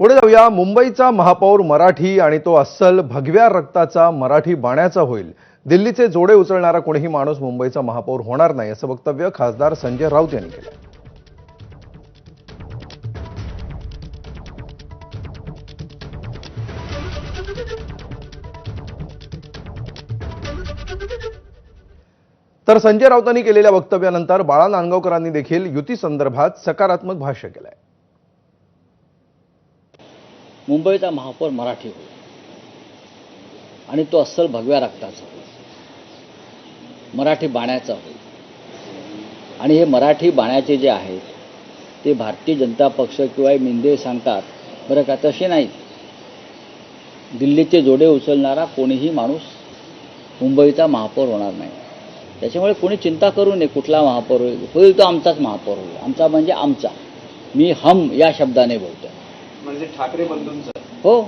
पुढे जाऊया. मुंबईचा महापौर मराठी आणि तो अस्सल भगव्या रक्ताचा मराठी बाण्याचा होईल. दिल्लीचे जोडे उचलणारा कोणीही माणूस मुंबईचा महापौर होणार नाही असं वक्तव्य खासदार संजय राऊत यांनी केलं. तर संजय राऊतांनी केलेल्या वक्तव्यानंतर बाळा नांदगावकरांनी देखील युती संदर्भात सकारात्मक भाष्य केलंय. मुंबईचा महापौर मराठी होईल. आणि तो अस्सल भगव्या रक्ताचा होईल. मराठी बाण्याचा होईल. आणि हे मराठी बाण्याचे जे आहेत ते भारतीय जनता पक्ष किंवा मिंदे सांगतात बरं का? तसे नाहीत दिल्लीचे जोडे उचलणारा कोणीही माणूस मुंबईचा महापौर होणार नाही. त्याच्यामुळे कोणी चिंता करू नये कुठला महापौर होईल. होईल तो आमचाच महापौर होईल. आमचा म्हणजे आमचा. मी हम या शब्दाने बोलतो म्हणजे ठाकरे बंधूंचं. हो.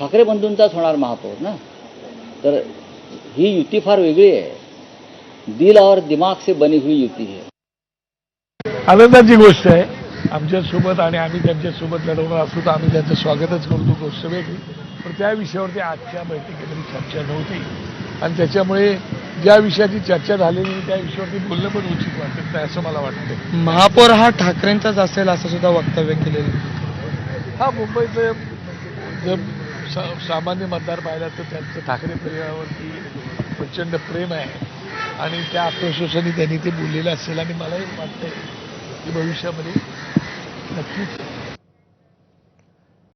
ठाकरे बंधूंचाच होणार महापौर ना? तर ही युती फार वेगळी आहे. दिल और दिमाग से बनी हुई युती है. आनंदाची गोष्ट आहे. आमच्यासोबत आणि आम्ही त्यांच्यासोबत लढवणार असू तर आम्ही त्यांचं स्वागतच करतो गोष्ट वेगळी. पण त्या विषयावरती आजच्या बैठकीमध्ये चर्चा नव्हती. आणि त्याच्यामुळे ज्या विषयाची चर्चा झालेली त्या विषयावरती बोलणं पण उचित वाटत नाही असं मला वाटतं महापौर हा ठाकरेंचाच असेल असं सुद्धा वक्तव्य केलेलं. हा मुंबईचं जर सा- सामान्य मतदार पाहिला तर त्यांचं ठाकरे परिवारावरती प्रचंड प्रेम आहे आणि त्या आत्मविश्वासाने त्यांनी ते बोललेलं असेल आणि मलाही वाटतंय की भविष्यामध्ये नक्कीच